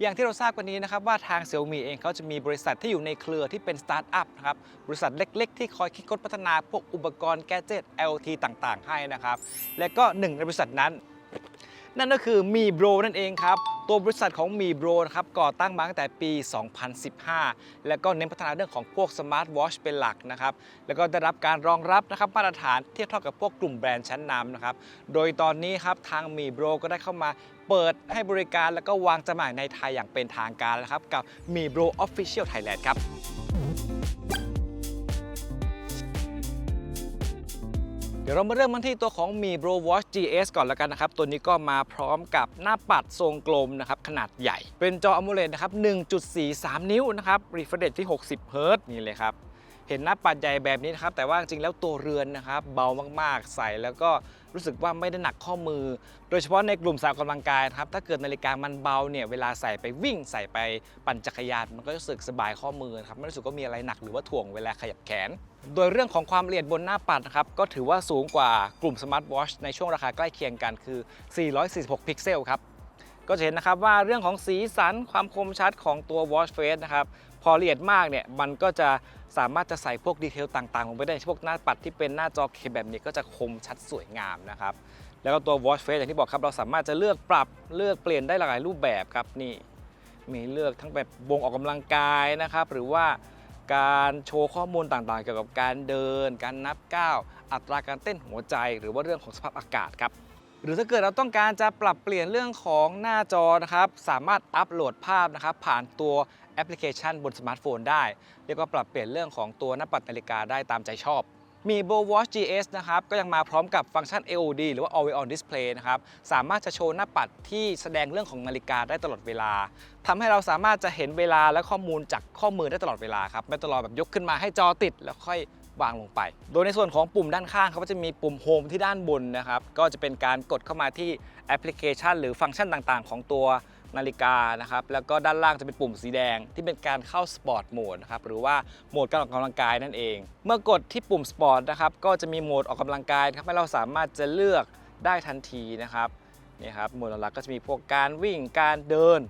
อย่างที่เราทราบกันนี้นะครับว่าทาง Xiaomi เองเขาจะมีบริษัทที่อยู่ในเครือที่เป็นสตาร์ทอัพนะครับบริษัทเล็กๆ ที่คอยคิดค้นพัฒนาพวกอุปกรณ์แกจิต LT ต่างๆ ให้นะครับ และก็หนึ่งในบริษัทนั้น นั่นก็คือมีโบรนั่นเองครับ ตัวบริษัทของมีโบรนะครับก่อตั้งมาตั้งแต่ปี 2015 แล้วก็เน้นพัฒนาเรื่องของพวกสมาร์ทวอชเป็นหลักนะครับ แล้วก็ได้รับการรองรับนะครับมาตรฐานเทียบเท่ากับพวกกลุ่มแบรนด์ชั้นนำนะครับ โดยตอนนี้ครับทางมีโบรก็ได้เข้ามาเปิดให้บริการแล้วก็วางจำหน่ายในไทยอย่างเป็นทางการแล้วครับ กับมีโบร Official Thailand ครับ เดี๋ยวเรามาเริ่มกันที่ตัวของมี Bro Watch GS ก่อนแล้วกันนะครับ ตัวนี้ก็มาพร้อมกับหน้าปัดทรงกลมนะครับ ขนาดใหญ่ เป็นจอ AMOLED นะครับ 1.43 นิ้วนะครับ refresh rate ที่ 60Hz นี่เลยครับ เห็นหน้าปัดใหญ่แบบนี้นะครับ แต่ว่าจริงๆแล้วตัวเรือนนะครับ เบามากๆ ใส่แล้วก็รู้สึกว่าไม่ได้หนักข้อมือ โดยเฉพาะในกลุ่มสาวกำลังกายครับ ถ้าเกิดนาฬิกามันเบาเนี่ย เวลาใส่ไปวิ่งใส่ไปปั่นจักรยานมันก็รู้สึกสบายข้อมือครับ ไม่รู้สึกว่ามีอะไรหนักหรือว่าถ่วงเวลาขยับแขน โดยเรื่องของความละเอียดบนหน้าปัดนะครับ ก็ถือว่าสูงกว่ากลุ่มสมาร์ทวอชในช่วงราคาใกล้เคียงกันคือ 446 พิกเซลครับ ก็จะเห็นนะครับว่าเรื่องของสีสันความคมชัดของตัว Watch Face นะครับ พอละเอียดมากเนี่ยมันก็จะสามารถจะใส่พวกดีเทลต่างๆลงไปได้พวกหน้าปัดที่เป็นหน้าจอเคแบบนี้ก็จะคมชัดสวยงามนะครับแล้วก็ตัว Watch Face อย่างที่บอกครับเราสามารถจะเลือกปรับเลือกเปลี่ยนได้หลากหลายรูปแบบครับนี่มีเลือกทั้งแบบวงออกกำลังกายนะครับหรือว่าการโชว์ข้อมูลต่างๆ เกี่ยวกับการเดิน การนับก้าวอัตราการเต้นหัวใจ หรือว่าเรื่องของสภาพอากาศครับหรือถ้าเกิดเราต้องการจะปรับเปลี่ยนเรื่องของหน้าจอนะครับ สามารถอัปโหลดภาพนะครับ ผ่านตัว แอปพลิเคชันบนสมาร์ทโฟนได้ เรียกว่าปรับเปลี่ยนเรื่องของตัวหน้าปัดนาฬิกาได้ตามใจชอบ มี b o Watch GS นะครับ ก็ยังมาพร้อมกับฟังก์ชัน AOD หรือว่า Always On Display นะครับ สามารถจะโชว์หน้าปัดที่แสดงเรื่องของนาฬิกาได้ตลอดเวลาทำให้เราสามารถจะเห็นเวลาและข้อมูลจากข้อมือได้ตลอดเวลาครับ ไม่ตลอดแบบยกขึ้นมาให้จอติดแล้วค่อยวางลงไป โดยในส่วนของปุ่มด้านข้างเขาก็จะมีปุ่มโฮมที่ด้านบนนะครับ ก็จะเป็นการกดเข้ามาที่แอปพลิเคชัน หรือฟังก์ชันต่างๆ ของตัว นาฬิกานะครับแล้วก็ด้านล่างจะเป็นปุ่มสีแดงที่เป็นการเข้าสปอร์ตโหมดนะครับหรือว่าโหมดการออกกำลังกายนั่นเอง เมื่อกดที่ปุ่มสปอร์ตนะครับก็จะมีโหมดออกกำลังกายครับให้เราสามารถจะเลือกได้ทันทีนะครับนี่ครับโหมดหลักก็จะมีพวกการวิ่งการเดิน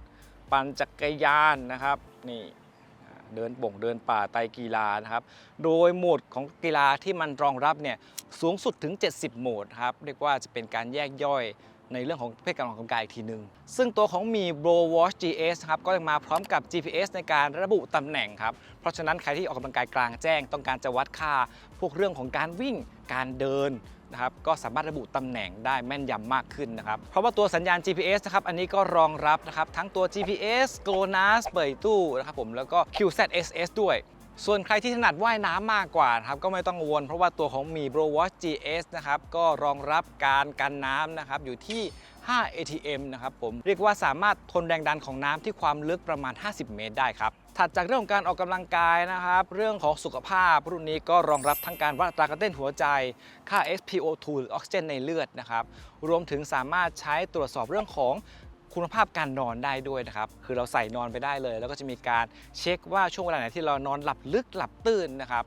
ปั่นจักรยานนะครับนี่เดินป่งเดินป่าไตกีฬานะครับ โดยโหมดของกีฬาที่มันรองรับเนี่ยสูงสุดถึง 70 โหมดครับ เรียกว่าจะเป็นการแยกย่อย ในเรื่องของเภทการออกกำลังกายอีกทีหนึ่งซึ่งตัวของมี Bro Watch GS ครับก็ยังมาพร้อมกับ GPS ในการระบุตำแหน่งครับ เพราะฉะนั้นใครที่ออกกำลังกายกลางแจ้ง ต้องการจะวัดค่า พวกเรื่องของการวิ่งการเดินนะครับก็สามารถระบุตำแหน่งได้แม่นยำมากขึ้นนะครับ เพราะว่าตัวสัญญาณ GPS นะครับ อันนี้ก็รองรับนะครับทั้งตัว GPS GLONASS เปิดตู้นะครับผมแล้วก็ QZSS ด้วย ส่วนใครที่ถนัดว่ายน้ำมากกว่านะครับก็ไม่ต้องกังวลเพราะว่าตัวของมี Bro Watch GS นะครับก็รองรับการกันน้ำนะครับอยู่ที่ 5 ATM นะครับผมเรียกว่าสามารถทนแรงดันของน้ำที่ความลึกประมาณ 50 เมตรได้ครับถัดจากเรื่องของการออกกำลังกายนะครับ เรื่องของสุขภาพรุ่นนี้ก็รองรับทั้งการวัดอัตราการเต้นหัวใจ ค่า SpO2 หรือออกซิเจนในเลือดนะครับ รวมถึงสามารถใช้ตรวจสอบเรื่องของ คุณภาพการนอนได้ด้วยนะครับ คือเราใส่นอนไปได้เลย แล้วก็จะมีการเช็คว่าช่วงเวลาไหนที่เรานอนหลับลึกหลับตื่นนะครับ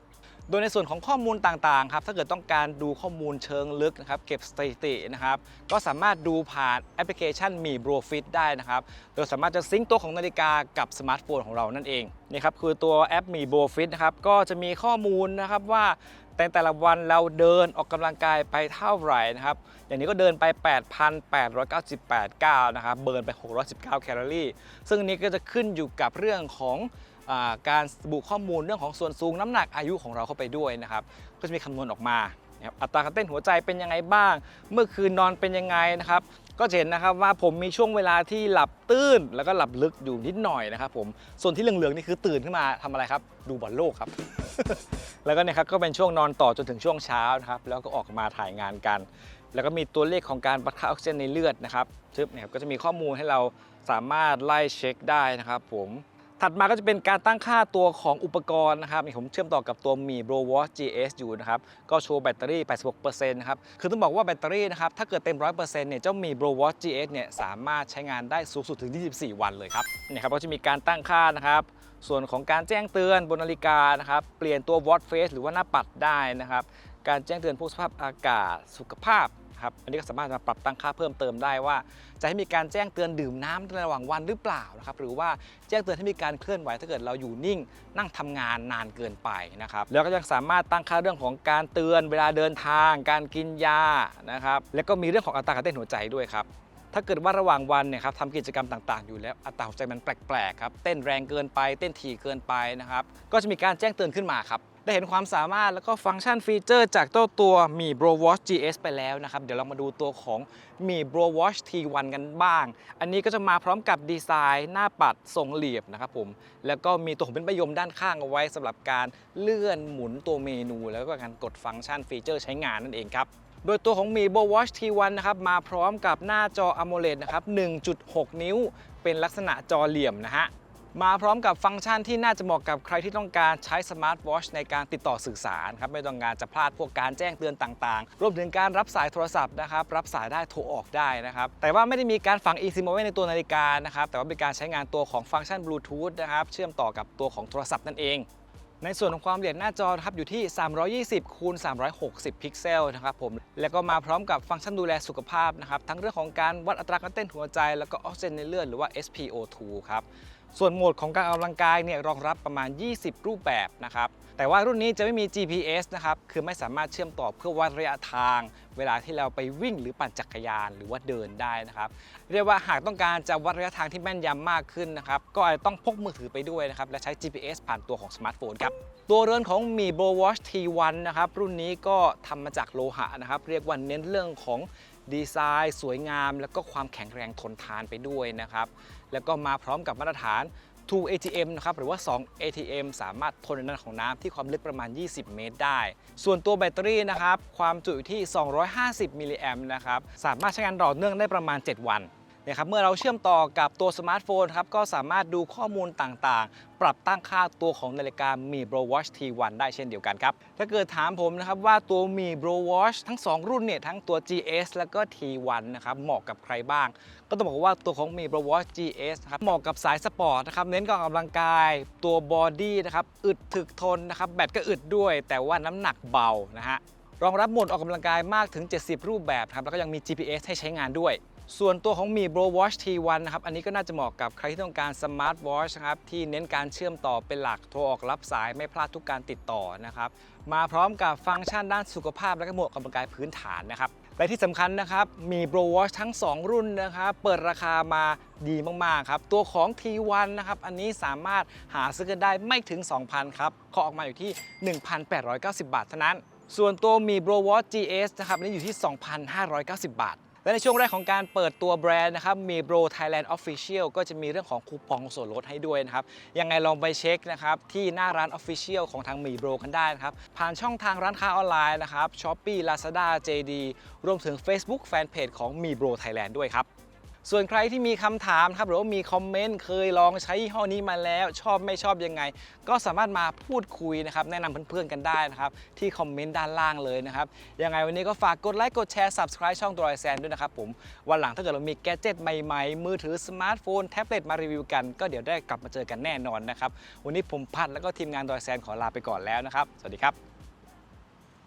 โดยในส่วนของข้อมูลต่างๆครับถ้าเกิดต้องการดูข้อมูลเชิงลึกนะครับเก็บสถิตินะครับก็สามารถดูผ่านแอปพลิเคชันมี b r o f i t ได้นะครับโดยสามารถจะซิงก์ตัวของนาฬิกากับสมาร์ทโฟนของเรานั่นเองนี่ครับคือตัวแอปมี b r o f i t นะครับก็จะมีข้อมูลนะครับว่า แต่แต่ละวันเราเดินออกกำลังกายไปเท่าไหร่นะครับ อย่างนี้ก็เดินไป 8,898ก้าวนะครับ เบิร์นไป 619 แคลอรี่ ซึ่งอันนี้ก็จะขึ้นอยู่กับเรื่องของอการบุข้อมูลเรื่องของส่วนสูงน้ำหนักอายุของเราเข้าไปด้วยนะครับ ก็จะมีคำนวณออกมาอัตราการเต้นหัวใจเป็นยังไงบ้าง เมื่อคืนนอนเป็นยังไงนะครับ ก็จะเห็นนะครับว่าผมมีช่วงเวลาที่หลับตื้น แล้วก็หลับลึกอยู่นิดหน่อยนะครับผมส่วนที่เหลืองๆนี่คือตื่นขึ้นมาทำอะไรครับ ดูบอลโลกครับ แล้วก็เนี่ยครับก็เป็นช่วงนอนต่อจนถึงช่วงเช้านะครับแล้วก็ออกมาถ่ายงานกัน แล้วก็มีตัวเลขของการวัดค่าออกซิเจนในเลือดนะครับซึ่งเนี่ยครับก็จะมีข้อมูลให้เราสามารถไล่เช็คได้นะครับผม ถัดมาก็จะเป็นการตั้งค่าตัวของอุปกรณ์นะครับนี่ผมเชื่อมต่อกับตัวมี Bro Watch GS อยู่นะครับ ก็โชว์แบตเตอรี่ 86%นะครับ คือต้องบอกว่าแบตเตอรี่นะครับ ถ้าเกิดเต็ม 100%เนี่ย เจ้ามี Bro Watch GS เนี่ย สามารถใช้งานได้สูงสุดถึง 24 วันเลยครับนี่ครับ ก็จะมีการตั้งค่านะครับ ส่วนของการแจ้งเตือนบนนาฬิกานะครับ เปลี่ยนตัว Watch Face หรือว่าหน้าปัดได้นะครับ การแจ้งเตือนพวกสภาพอากาศ สุขภาพ ครับอันนี้ก็สามารถมาปรับตั้งค่าเพิ่มเติมได้ว่า จะให้มีการแจ้งเตือนดื่มน้ำในระหว่างวันหรือเปล่านะครับหรือว่าแจ้งเตือนให้มีการเคลื่อนไหวถ้าเกิดเราอยู่นิ่ง นั่งทำงานนานเกินไปนะครับแล้วก็ยังสามารถตั้งค่าเรื่องของการเตือนเวลาเดินทาง การกินยานะครับแล้วก็มีเรื่องของอัตราการเต้นหัวใจด้วยครับถ้าเกิดว่าระหว่างวันเนี่ยครับทำกิจกรรมต่างๆ อยู่แล้วอัตราหัวใจมันแปลกๆครับเต้นแรงเกินไป เต้นถี่เกินไปนะครับก็จะมีการแจ้งเตือนขึ้นมาครับ ได้เห็นความสามารถแล้วก็ฟังก์ชันฟีเจอร์จากเจ้าตัวมี Bro Watch GS ไปแล้วนะครับ เดี๋ยวเรามาดูตัวของมี Bro Watch T1 กันบ้าง อันนี้ก็จะมาพร้อมกับดีไซน์หน้าปัดทรงเหลี่ยมนะครับผม แล้วก็มีตัวของเป็นประยมด้านข้างเอาไว้สำหรับการเลื่อนหมุนตัวเมนู แล้วก็การกดฟังก์ชันฟีเจอร์ใช้งานนั่นเองครับโดยตัวของมี b o Watch T1 นะครับมาพร้อมกับหน้าจอ AMOLED นะครับ 1.6 นิ้ว เป็นลักษณะจอเหลี่ยมนะฮะ มาพร้อมกับฟังก์ชันที่น่าจะเหมาะกับใครที่ต้องการใช้สมาร์ทวอชในการติดต่อสื่อสารครับไม่ต้องการจะพลาดพวกการแจ้งเตือนต่างๆ รวมถึงการรับสายโทรศัพท์นะครับรับสายได้โทรออกได้นะครับแต่ว่าไม่ได้มีการฝัง eSIM ไว้ในตัวนาฬิกานะครับแต่ว่าเป็นการใช้งานตัวของฟังก์ชันบลูทูธนะครับเชื่อมต่อกับตัวของโทรศัพท์นั่นเองในส่วนของความละเอียดหน้าจอครับอยู่ที่ 320คูณ360 พิกเซลนะครับผม แล้วก็มาพร้อมกับฟังก์ชันดูแลสุขภาพนะครับ ทั้งเรื่องของการวัดอัตราการเต้นหัวใจ แล้วก็ออกซิเจนในเลือดหรือว่า SpO2 ครับ ส่วนโหมดของการออกกำลังกายเนี่ยรองรับประมาณ 20 รูปแบบนะครับแต่ว่ารุ่นนี้จะไม่มี GPS นะครับ คือไม่สามารถเชื่อมต่อเพื่อวัดระยะทาง เวลาที่เราไปวิ่งหรือปั่นจักรยานหรือว่าเดินได้นะครับ เรียกว่าหากต้องการจะวัดระยะทางที่แม่นยำมากขึ้นนะครับ ก็อาจจะต้องพกมือถือไปด้วยนะครับ และใช้ GPS ผ่านตัวของสมาร์ทโฟนครับ ตัวเรือนของมี b o Watch T1 นะครับ รุ่นนี้ก็ทำมาจากโลหะนะครับ เรียกว่าเน้นเรื่องของดีไซน์ สวยงาม แล้วก็ความแข็งแรงทนทานไปด้วยนะครับ แล้วก็มาพร้อมกับมาตรฐาน 2 ATM นะครับหรือว่า 2 ATM สามารถทนในน้ำของน้ำที่ความลึกประมาณ 20 เมตรได้ ส่วนตัวแบตเตอรี่นะครับความจุอยู่ที่ 250 มิลลิแอมป์นะครับสามารถใช้งานต่อเนื่องได้ประมาณ 7 วัน นะครับเมื่อเราเชื่อมต่อกับตัวสมาร์ทโฟนครับก็สามารถดูข้อมูลต่างๆ ปรับตั้งค่าตัวของนาฬิกามี Bro Watch T1 ได้เช่นเดียวกันครับ ถ้าเกิดถามผมนะครับว่าตัวมี Bro Watch ทั้ง 2 รุ่นเนี่ยทั้งตัว GS แล้วก็ T1 นะครับเหมาะกับใครบ้าง ก็ต้องบอกว่าตัวของมี Bro Watch GS ครับเหมาะกับสายสปอร์ตนะครับเน้นการออกกำลังกายตัวบอดี้นะครับอึดถึกทนนะครับแบตก็อึดด้วย แต่ว่าน้ำหนักเบานะฮะรองรับโหมดออกกำลังกายมากถึง 70 รูปแบบครับแล้วก็ยังมี GPS ให้ใช้งานด้วย ส่วนตัวของมี Bro Watch T1 นะครับ อันนี้ก็น่าจะเหมาะกับใครที่ต้องการ Smart Watch นะครับ ที่เน้นการเชื่อมต่อเป็นหลัก โทรออกรับสายไม่พลาดทุกการติดต่อนะครับ มาพร้อมกับฟังก์ชันด้านสุขภาพและก็หมดออกกำลังกายพื้นฐานนะครับ และที่สำคัญนะครับ มี Bro Watch ทั้ง 2 รุ่นนะครับ เปิดราคามาดีมาก ๆ ครับ ตัวของ T1 นะครับ อันนี้สามารถหาซื้อกันได้ไม่ถึง 2,000 ครับเคาะออกมาอยู่ที่ 1,890 บาทเท่านั้น ส่วนตัวมี Bro Watch GS นะครับอันนี้อยู่ที่ 2,590 บาท และในช่วงแรกของการเปิดตัวแบรนด์นะครับมี Bro Thailand Official ก็จะมีเรื่องของคูปองส่วนลดให้ด้วยนะครับ ยังไงลองไปเช็คนะครับที่หน้าร้านออฟฟิเชียลของทางมี Bro กันได้นะครับ ผ่านช่องทางร้านค้าออนไลน์นะครับ Shopee Lazada JD รวมถึง Facebook Fanpage ของมี Bro Thailand ด้วยครับ ส่วนใครที่มีคำถามครับหรือว่ามีคอมเมนต์เคยลองใช้ยี่ห้อนี้มาแล้ว ชอบไม่ชอบยังไง ก็สามารถมาพูดคุยนะครับแนะนำเพื่อนๆกันได้นะครับที่คอมเมนต์ด้านล่างเลยนะครับยังไงวันนี้ก็ฝากกดไลค์กดแชร์ Subscribe ช่องตัวไอแซนด้วยนะครับผมวันหลังถ้าเกิดเรามีแกจิตใหม่ๆ มือถือสมาร์ทโฟนแท็บเล็ตมารีวิวกันก็เดี๋ยวได้กลับมาเจอกันแน่นอนนะครับวันนี้ผมพัดแล้วก็ทีมงานตัวไอแซนขอลาไปก่อนแล้วนะครับ สวัสดีครับ